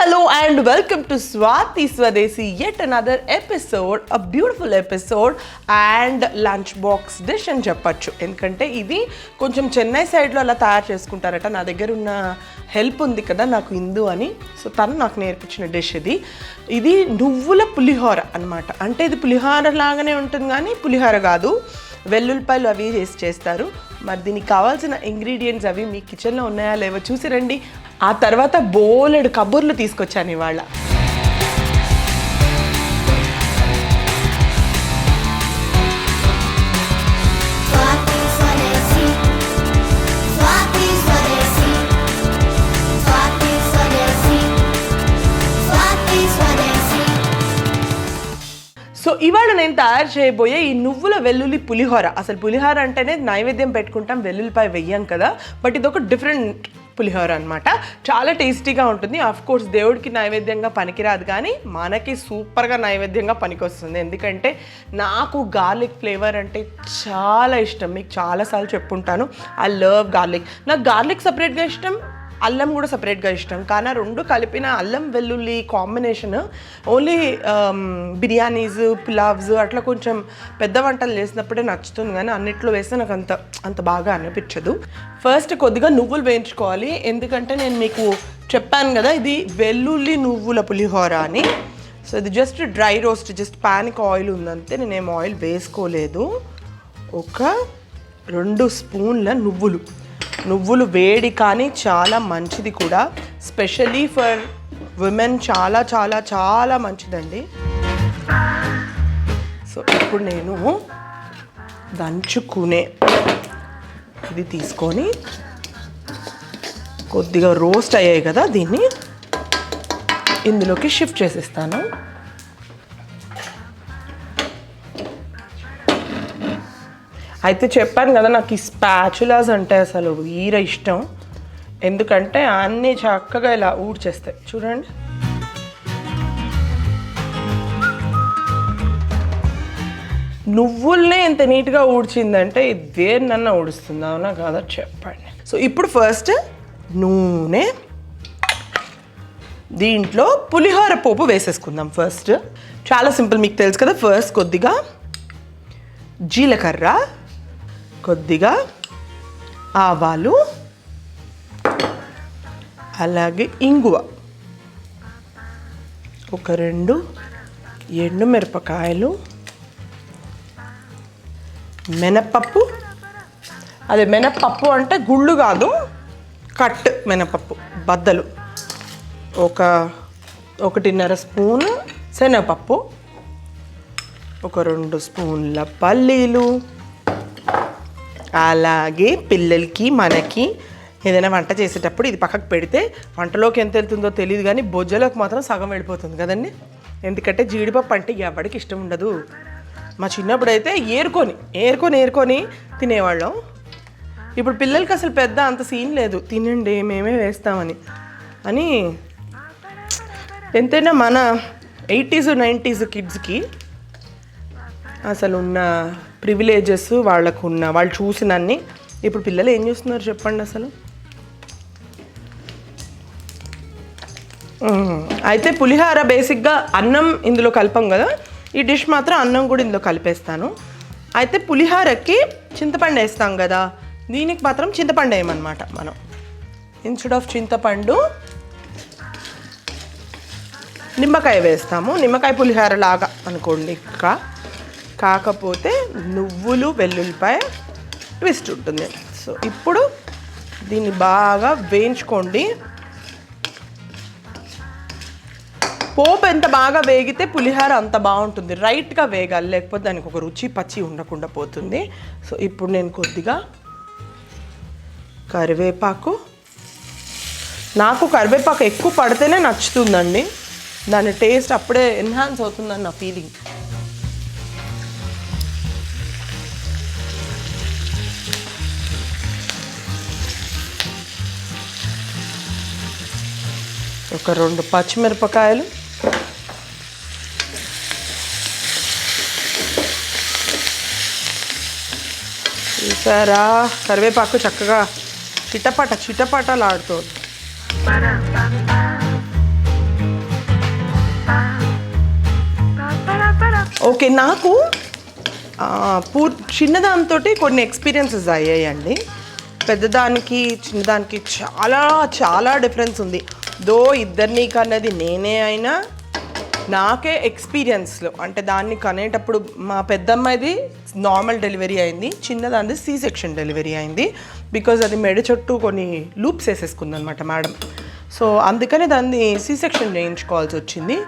Hello and welcome to Swathi Swadeshi at another episode a beautiful episode and lunch box dish అని చెప్పచ్చు. ఎందుకంటే ఇది కొంచెం చెన్నై సైడ్లో అలా తయారు చేసుకుంటారట. నా దగ్గర ఉన్న హెల్ప్ ఉంది కదా నాకు ఇందు అని. సో తను నాకు నేర్పించిన డిష్ ఇది. ఇది నువ్వుల పులిహోర అన్నమాట. అంటే ఇది పులిహోర లాగానే ఉంటుంది కానీ పులిహోర కాదు. వెల్లుల్లిపాయలు అవి వేసి చేస్తారు. మరి దీనికి కావాల్సిన ఇంగ్రీడియంట్స్ అవి మీ కిచెన్లో ఉన్నాయా లేవో చూసి రండి. ఆ తర్వాత బోలెడు కబుర్లు తీసుకొచ్చాను ఇవాళ. సో ఇవాళ నేను తయారు చేయబోయే ఈ నువ్వుల వెల్లుల్లి పులిహోర. అసలు పులిహోర అంటేనే నైవేద్యం పెట్టుకుంటాం వెల్లుల్లిపాయ వెయ్యం కదా. బట్ ఇది ఒక డిఫరెంట్ పులిహోర అనమాట చాలా టేస్టీగా ఉంటుంది. ఆఫ్ కోర్స్ దేవుడికి నైవేద్యంగా పనికిరాదు కానీ మనకి సూపర్గా నైవేద్యంగా పనికొస్తుంది. ఎందుకంటే నాకు గార్లిక్ ఫ్లేవర్ అంటే చాలా ఇష్టం. మీకు చాలాసార్లు చెప్పుంటాను. ఐ లవ్ గార్లిక్ నాకు గార్లిక్ సపరేట్గా ఇష్టం. అల్లం కూడా సపరేట్గా ఇష్టం. కానీ రెండు కలిపిన అల్లం వెల్లుల్లి కాంబినేషన్ ఓన్లీ బిర్యానీస్ పులావ్స్ అట్లా కొంచెం పెద్ద వంటలు చేసినప్పుడే నచ్చుతుంది కానీ అన్నిట్లో వేస్తే నాకు అంత అంత బాగా అనిపించదు. ఫస్ట్ కొద్దిగా నువ్వులు వేయించుకోవాలి. ఎందుకంటే నేను మీకు చెప్పాను కదా ఇది వెల్లుల్లి నువ్వుల పులిహోర అని. సో ఇది జస్ట్ డ్రై రోస్ట్ జస్ట్ ప్యాన్కి ఆయిల్ ఉందంతే నేనేం ఆయిల్ వేసుకోలేదు. ఒక రెండు స్పూన్ల నువ్వులు. నువ్వులు వేడి కానీ చాలా మంచిది కూడా. స్పెషలీ ఫర్ విమెన్ చాలా చాలా చాలా మంచిదండి. సో ఇప్పుడు నేను దంచుకునే ఇది తీసుకొని కొద్దిగా రోస్ట్ అయ్యాయి కదా దీన్ని. ఇందులోకి షిఫ్ట్ చేసేస్తాను. అయితే చెప్పాను కదా నాకు ఈ స్పాచులాస్ అంటే అసలు ఈర ఇష్టం. ఎందుకంటే అన్నీ చక్కగా ఇలా ఊడ్చేస్తాయి. చూడండి. నువ్వుల్నే ఇంత నీట్గా ఊడ్చిందంటే దేన్నన్నా ఊడుస్తుంది అవునా కాదా? చెప్పండి. సో ఇప్పుడు ఫస్ట్ నూనె దీంట్లో పులిహోర పోపు వేసేసుకుందాం ఫస్ట్ చాలా సింపుల్ మీకు తెలుసు కదా ఫస్ట్ కొద్దిగా జీలకర్ర కొద్దిగా ఆవాలు అలాగే ఇంగువ. ఒక రెండు ఎండు మిరపకాయలు మినపప్పు. అదే మినపప్పు అంటే గుళ్ళు కాదు కట్ మినపప్పు బద్దలు. ఒక ఒకటిన్నర స్పూను శనగపప్పు ఒక రెండు స్పూన్ల పల్లీలు అలాగే పిల్లలకి మనకి ఏదైనా వంట చేసేటప్పుడు ఇది పక్కకు పెడితే వంటలోకి ఎంత వెళ్తుందో తెలియదు కానీ బొజ్జలోకి మాత్రం సగం వెళ్ళిపోతుంది కదండి. ఎందుకంటే జీడిపప్పు అంటే ఎవరికి ఇష్టం ఉండదు. మా చిన్నప్పుడు అయితే ఏరుకొని ఏరుకొని ఏరుకొని తినేవాళ్ళం. ఇప్పుడు పిల్లలకి అసలు పెద్ద అంత సీన్ లేదు. తినండి మేమే వేస్తామని. అని ఎంతైనా మన ఎయిటీస్ నైంటీస్ కిడ్స్కి అసలు ఉన్న ప్రివిలేజెస్ వాళ్ళకు ఉన్న వాళ్ళు చూసినన్ని. ఇప్పుడు పిల్లలు ఏం చూస్తున్నారు చెప్పండి అసలు? అయితే పులిహార బేసిక్గా అన్నం ఇందులో కలపం కదా? ఈ డిష్ మాత్రం అన్నం కూడా ఇందులో కలిపేస్తాను. అయితే పులిహారకి చింతపండు వేస్తాం కదా? దీనికి మాత్రం చింతపండు వేయమన్నమాట మనం. ఇన్స్టెడ్ ఆఫ్ చింతపండు నిమ్మకాయ వేస్తాము. నిమ్మకాయ పులిహార లాగా అనుకోండి ఇంకా కాకపోతే నువ్వులు వెల్లుల్లిపాయ ట్విస్ట్ ఉంటుంది. సో ఇప్పుడు దీన్ని బాగా వేయించుకోండి. పోపు ఎంత బాగా వేగితే పులిహార అంత బాగుంటుంది. రైట్గా వేగాలి. లేకపోతే దానికి ఒక రుచి పచ్చి ఉండకుండా పోతుంది. సో ఇప్పుడు నేను కొద్దిగా కరివేపాకు. నాకు కరివేపాకు ఎక్కువ పడితేనే నచ్చుతుందండి. దాని టేస్ట్ అప్పుడే ఎన్హాన్స్ అవుతుందని నా ఫీలింగ్ ఒక రెండు పచ్చిమిరపకాయలు. చూసారా? కరివేపాకు చక్కగా చిట్టపాట చిటపటలు ఆడుతుంది ఓకే నాకు పూర్ చిన్నదాంతో కొన్ని ఎక్స్పీరియన్సెస్ అయ్యాయండి. పెద్దదానికి చిన్నదానికి చాలా చాలా డిఫరెన్స్ ఉంది. దో ఇద్దరిని కన్నది నేనే అయినా నాకే ఎక్స్పీరియన్స్లో అంటే దాన్ని కనేటప్పుడు మా పెద్దమ్మాయిది నార్మల్ డెలివరీ అయింది చిన్నదానిది సి సెక్షన్ డెలివరీ అయింది. బికాజ్ అది మెడ చుట్టూ కొన్ని లూప్స్ వేసేసుకుంది అనమాట మేడం సో అందుకని దాన్ని సి సెక్షన్ చేయించుకోవాల్సి వచ్చింది.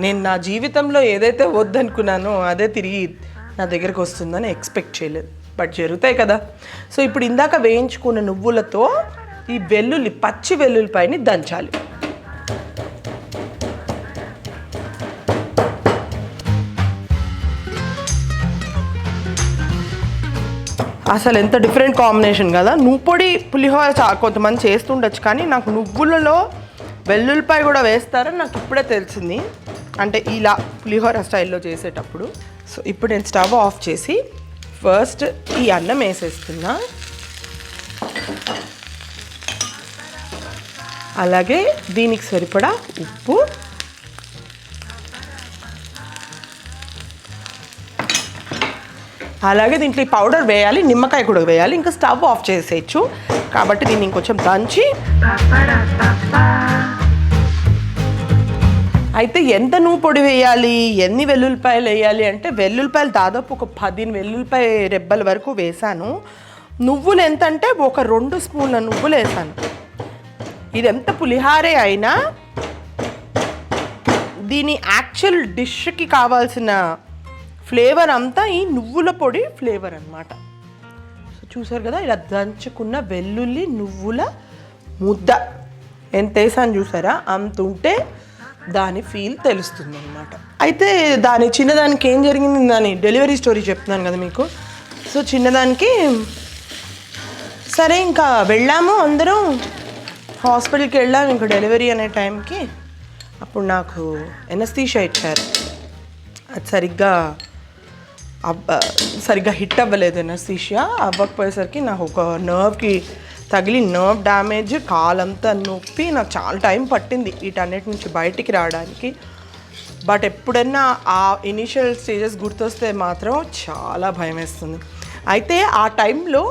నేను నా జీవితంలో ఏదైతే వద్దనుకున్నానో అదే తిరిగి నా దగ్గరకు వస్తుందని ఎక్స్పెక్ట్ చేయలేదు. బట్ జరుగుతాయి కదా. సో ఇప్పుడు ఇందాక వేయించుకున్న నువ్వులతో ఈ వెల్లుల్లి పచ్చి వెల్లుల్లిపైని దంచాలి. అసలు ఎంత డిఫరెంట్ కాంబినేషన్ కదా. నువ్వు పొడి పులిహోర చా కొంతమంది చేస్తుండొచ్చు కానీ నాకు నువ్వులలో వెల్లుల్లిపాయ కూడా వేస్తారని నాకు ఇప్పుడే తెలిసింది. అంటే ఇలా పులిహోర స్టైల్లో చేసేటప్పుడు. సో ఇప్పుడు నేను స్టవ్ ఆఫ్ చేసి ఫస్ట్ ఈ అన్నం వేసేస్తున్నా. అలాగే దీనికి సరిపడా ఉప్పు. అలాగే దీంట్లో ఈ పౌడర్ వేయాలి నిమ్మకాయ కూడా వేయాలి ఇంకా స్టవ్ ఆఫ్ చేసేయచ్చు. కాబట్టి దీన్ని ఇంకొంచెం దంచి. అయితే ఎంత నువ్వు పొడి వేయాలి ఎన్ని వెల్లుల్లిపాయలు వేయాలి అంటే వెల్లుల్లిపాయలు దాదాపు ఒక పదిహేను వెల్లుల్లిపాయ రెబ్బల వరకు వేసాను నువ్వులు ఎంత అంటే ఒక రెండు స్పూన్ల నువ్వులు వేసాను ఇది ఎంత పులిహారే అయినా దీని యాక్చువల్ డిష్కి కావాల్సిన ఫ్లేవర్ అంతా ఈ నువ్వుల పొడి ఫ్లేవర్ అనమాట సో చూసారు కదా ఇలా దంచుకున్న వెల్లుల్లి నువ్వుల ముద్ద. ఎంత వేసాను చూసారా? అంత ఉంటే దాని ఫీల్ తెలుస్తుంది అనమాట అయితే దాని చిన్నదానికి ఏం జరిగింది దాని డెలివరీ స్టోరీ చెప్తున్నాను కదా మీకు. సో చిన్నదానికి సరే ఇంకా వెళ్ళాము అందరం. హాస్పిటల్కి వెళ్ళాము ఇంకా డెలివరీ అనే టైంకి అప్పుడు నాకు ఎనస్థీషియా ఇచ్చారు. అది సరిగ్గా సరిగ్గా హిట్ అవ్వలేదు ఎనస్థీషియా అవ్వకపోయేసరికి నాకు ఒక నర్వ్కి తగిలి నర్వ్ డ్యామేజ్ కాలంతా నొప్పి. నాకు చాలా టైం పట్టింది వీటన్నిటి నుంచి బయటికి రావడానికి. బట్ ఎప్పుడన్నా ఆ ఇనిషియల్ స్టేజెస్ గుర్తొస్తే మాత్రం చాలా భయం వేస్తుంది. అయితే ఆ టైంలో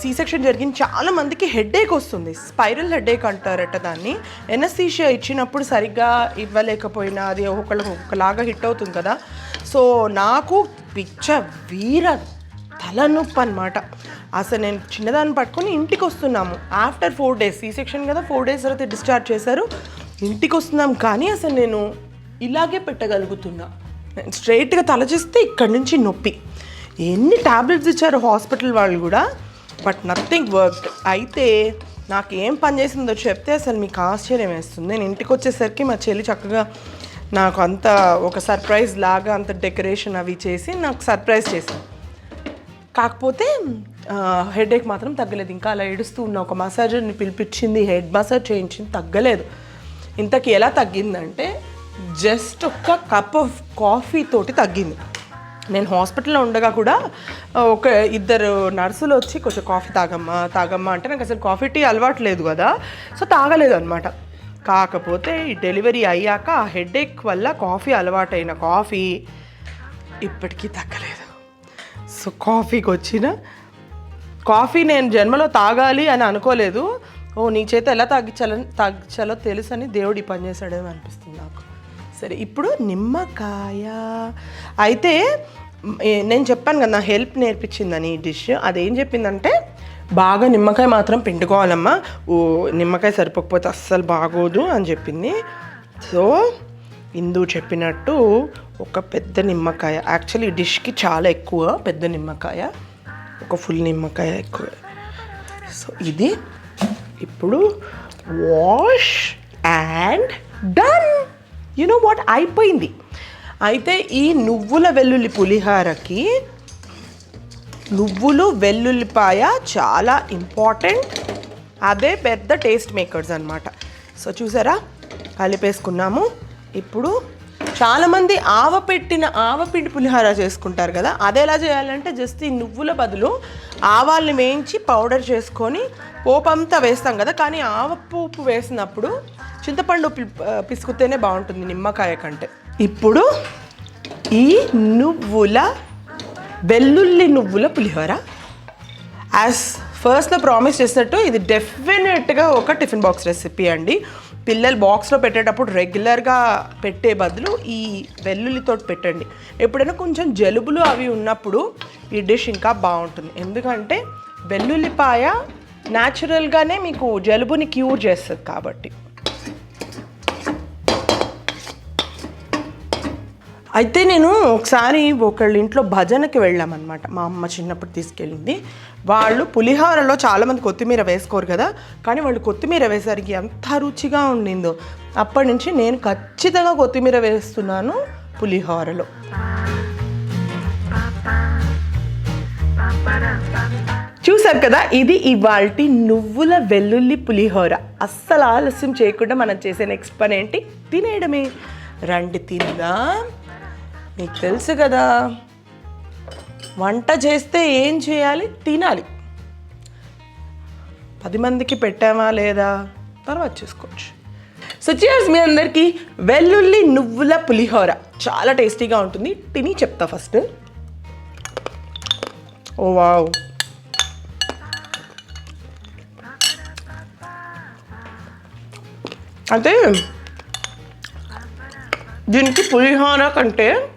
సీ సెక్షన్ జరిగిన చాలా మందికి హెడేక్ వస్తుంది. స్పైరల్ హెడేక్ అంటారట దాన్ని. ఎన్ఎస్సీషియా ఇచ్చినప్పుడు సరిగ్గా ఇవ్వలేకపోయినా అది ఒకళ్ళకి ఒకలాగా హిట్ అవుతుంది కదా. సో నాకు పిచ్చ వీర తలనొప్పి అనమాట అసలు నేను చిన్నదాన్ని పట్టుకొని ఇంటికి వస్తున్నాము ఆఫ్టర్ ఫోర్ డేస్ ఈ సెక్షన్ కదా ఫోర్ డేస్ తర్వాత డిశ్చార్జ్ చేశారు. ఇంటికి వస్తున్నాం కానీ అసలు నేను ఇలాగే పెట్టగలుగుతున్నా. స్ట్రైట్గా తల చేస్తే ఇక్కడి నుంచి నొప్పి. ఎన్ని టాబ్లెట్స్ ఇచ్చారు హాస్పిటల్ వాళ్ళు కూడా బట్ నథింగ్ వర్క్ అయితే నాకు ఏం పని చేసిందో చెప్తే అసలు మీకు ఆశ్చర్యం వేస్తుంది. నేను ఇంటికి వచ్చేసరికి మా చెల్లి చక్కగా నాకు అంత ఒక సర్ప్రైజ్ లాగా అంత డెకరేషన్ అవి చేసి నాకు సర్ప్రైజ్ చేశాను కాకపోతే హెడేక్ మాత్రం తగ్గలేదు. ఇంకా అలా ఏడుస్తూ ఉన్న ఒక మసాజర్ని పిలిపించింది హెడ్ మసాజ్ చేయించింది తగ్గలేదు. ఇంతకి ఎలా తగ్గిందంటే జస్ట్ ఒక కప్ ఆఫ్ కాఫీ తోటి తగ్గింది. నేను హాస్పిటల్లో ఉండగా కూడా ఒక ఇద్దరు నర్సులు వచ్చి కొంచెం కాఫీ తాగమ్మా తాగమ్మా అంటే నాకు అసలు కాఫీ టీ అలవాటు లేదు కదా. సో తాగలేదు అనమాట కాకపోతే డెలివరీ అయ్యాక ఆ హెడేక్ వల్ల కాఫీ అలవాటైన కాఫీ ఇప్పటికీ తగ్గలేదు. సో కాఫీకి వచ్చిన కాఫీ నేను జన్మలో తాగాలి అని అనుకోలేదు. ఓ నీ చేత ఎలా తగ్గించాలని తగ్గించాలో తెలుసని దేవుడి ఈ అనిపిస్తుంది నాకు. సరే ఇప్పుడు నిమ్మకాయ. అయితే నేను చెప్పాను కదా నా హెల్ప్ నేర్పించిందని ఈ డిష్. అదేం చెప్పిందంటే బాగా నిమ్మకాయ మాత్రం పిండుకోవాలమ్మా. ఓ నిమ్మకాయ సరిపోకపోతే అస్సలు బాగోదు అని చెప్పింది. సో ఇందు చెప్పినట్టు ఒక పెద్ద నిమ్మకాయ. యాక్చువల్లీ ఈ డిష్కి చాలా ఎక్కువ పెద్ద నిమ్మకాయ. ఒక ఫుల్ నిమ్మకాయ ఎక్కువ. సో ఇది ఇప్పుడు wash and done. You know what అయిపోయింది. అయితే ఈ నువ్వుల వెల్లుల్లి పులిహారకి నువ్వులు వెల్లుల్లిపాయ చాలా ఇంపార్టెంట్ అదే పెద్ద టేస్ట్ మేకర్స్ అనమాట సో చూసారా? కలిపేసుకున్నాము. ఇప్పుడు చాలామంది ఆవ పెట్టిన ఆవపిండి పులిహార చేసుకుంటారు కదా అది ఎలా చేయాలంటే జస్ట్ ఈ నువ్వుల బదులు ఆవాల్ని వేయించి పౌడర్ చేసుకొని పోపంతా వేస్తాం కదా కానీ ఆవపోపు వేసినప్పుడు చింతపండు పిసుకుతేనే బాగుంటుంది నిమ్మకాయ కంటే. ఇప్పుడు ఈ నువ్వుల వెల్లుల్లి నువ్వుల పులిహోర. యాజ్ ఫస్ట్లో ప్రామిస్ చేసినట్టు ఇది డెఫినెట్గా ఒక టిఫిన్ బాక్స్ రెసిపీ అండి. పిల్లలు బాక్స్లో పెట్టేటప్పుడు రెగ్యులర్గా పెట్టే బదులు ఈ వెల్లుల్లితో పెట్టండి. ఎప్పుడైనా కొంచెం జలుబులు అవి ఉన్నప్పుడు ఈ డిష్ ఇంకా బాగుంటుంది. ఎందుకంటే వెల్లుల్లిపాయ న్యాచురల్గానే మీకు జలుబుని క్యూర్ చేస్తుంది కాబట్టి. అయితే నేను ఒకసారి ఒకళ్ళ ఇంట్లో భజనకి వెళ్ళామన్నమాట. మా అమ్మ చిన్నప్పుడు తీసుకెళ్ళింది. వాళ్ళు పులిహోరలో చాలామంది కొత్తిమీర వేసుకోరు కదా కానీ వాళ్ళు కొత్తిమీర వేసరికి ఎంత రుచిగా ఉండిందో. అప్పటి నుంచి నేను ఖచ్చితంగా కొత్తిమీర వేస్తున్నాను పులిహోరలో. చూసారు కదా ఇది ఇవాల్టి నువ్వుల వెల్లుల్లి పులిహోర. అస్సలు ఆలస్యం చేయకుండా మనం చేసే నెక్స్ట్ పని ఏంటి? తినేయడమే. రండి తిందాం. మీకు తెలుసు కదా వంట చేస్తే ఏం చేయాలి? తినాలి. పది మందికి పెట్టామా లేదా? తర్వాత చేసుకోవచ్చు. సో చియర్స్ మీ అందరికీ. వెల్లుల్లి నువ్వుల పులిహోర. చాలా టేస్టీగా ఉంటుంది. తిని చెప్తా ఫస్ట్. ఓ వావ్. అంటే దీనికి పులిహోర కంటే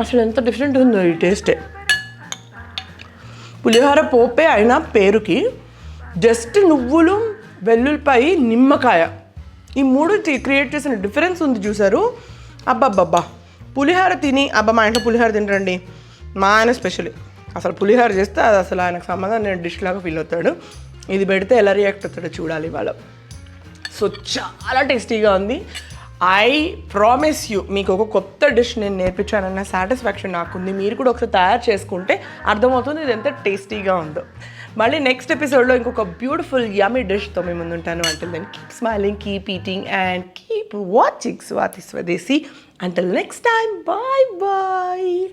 అసలు ఎంత డిఫరెంట్ ఉందో ఈ టేస్టే పులిహోర పోపే అయినా పేరుకి జస్ట్ నువ్వులు వెల్లుల్లిపాయి నిమ్మకాయ ఈ మూడు క్రియేట్ చేసిన డిఫరెన్స్ ఉంది చూసారు అబ్బబ్బబ్బా. పులిహోర తిని అబ్బా మా ఇంట్లో పులిహోర తినరండి మా ఆయన స్పెషల్ అసలు పులిహోర చేస్తే అది అసలు ఆయనకు సంబంధం నేను డిష్ లాగా ఫీల్ అవుతాడు. ఇది పెడితే ఎలా రియాక్ట్ అవుతాడో చూడాలి వాళ్ళు సో చాలా టేస్టీగా ఉంది. ఐ ప్రామిస్ యూ మీకు ఒక కొత్త డిష్ నేను నేర్పించానన్న సాటిస్ఫాక్షన్ నాకుంది. మీరు కూడా ఒకసారి తయారు చేసుకుంటే అర్థమవుతుంది ఇది ఎంత టేస్టీగా ఉందో. మళ్ళీ నెక్స్ట్ ఎపిసోడ్లో ఇంకొక బ్యూటిఫుల్ యమీ డిష్తో మేము ముందుంటాను. అంటే then keep smiling keep eating and keep watching Swathi Swadeshi until next time bye bye